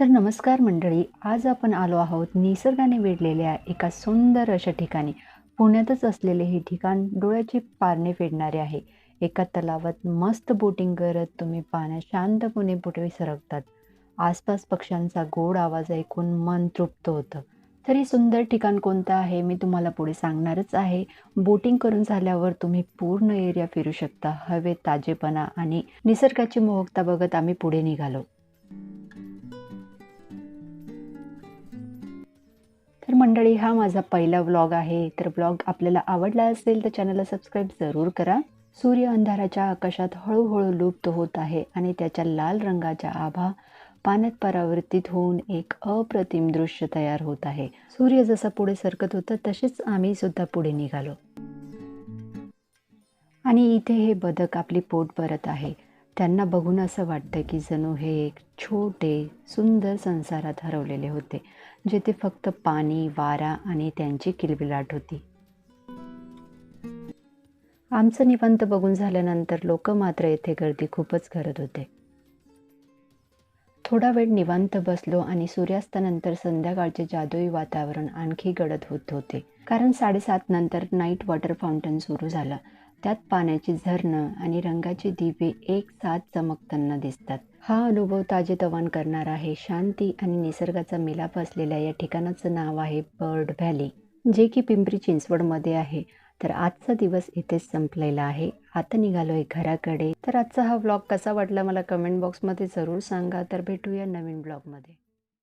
तर नमस्कार मंडळी आज आपण आलो आहोत निसर्गाने वेढलेल्या एका सुंदर अशा ठिकाणी. पुण्यातच असलेले हे ठिकाण डोळ्याची पारणे फेडणारे आहे. एका तलावात मस्त बोटिंग करत तुम्ही पाण्यात शांतपणे पुढे सरकतात. आसपास पक्ष्यांचा गोड आवाज ऐकून मन तृप्त होतं. तर हे सुंदर ठिकाण कोणतं आहे मी तुम्हाला पुढे सांगणारच आहे. बोटिंग करून झाल्यावर तुम्ही पूर्ण एरिया फिरू शकता. हवेत ताजेपणा आणि निसर्गाची मोहकता बघत आम्ही पुढे निघालो. तर मंडळी हा माझा पहिला व्लॉग आहे. तर ब्लॉग आपल्याला आवडला असेल तर चॅनलला सबस्क्राईब जरूर करा. सूर्य अंधाराच्या आकाशात हळूहळू लुप्त होत आहे आणि त्याच्या लाल रंगाच्या आभा पाण्यात परावर्तित होऊन एक अप्रतिम दृश्य तयार होत आहे. सूर्य जसा पुढे सरकत होता तसेच आम्ही सुद्धा पुढे निघालो. आणि इथे हे बदक आपली पोट भरत आहे. त्यांना बघून असं वाटतं की जणू हे एक छोटे सुंदर संसारात हरवलेले होते जेथे फक्त पाणी वारा आणि त्यांची किलबिलाट होती. आमचं निवांत बघून झाल्यानंतर लोक मात्र येथे गर्दी खूपच करत होते. थोडा वेळ निवांत बसलो आणि सूर्यास्तानंतर संध्याकाळचे जादुई वातावरण आणखी गडद होत होते. कारण साडेसात नंतर नाईट वॉटर फाउंटन सुरू झालं. त्यात पाण्याची झरणं आणि रंगाचे दिवे एक साथ चमकताना दिसतात. हा अनुभव ताजेतवान करणार आहे शांती आणि निसर्गाचा मिलाप असलेल्या या ठिकाणाचं नाव आहे बर्ड व्हॅली जे की पिंपरी चिंचवडमध्ये आहे. तर आजचा दिवस इथेच संपलेला आहे. आता निघालो आहे घराकडे. तर आजचा हा ब्लॉग कसा वाटला मला कमेंट बॉक्समध्ये जरूर सांगा. तर भेटूया नवीन ब्लॉगमध्ये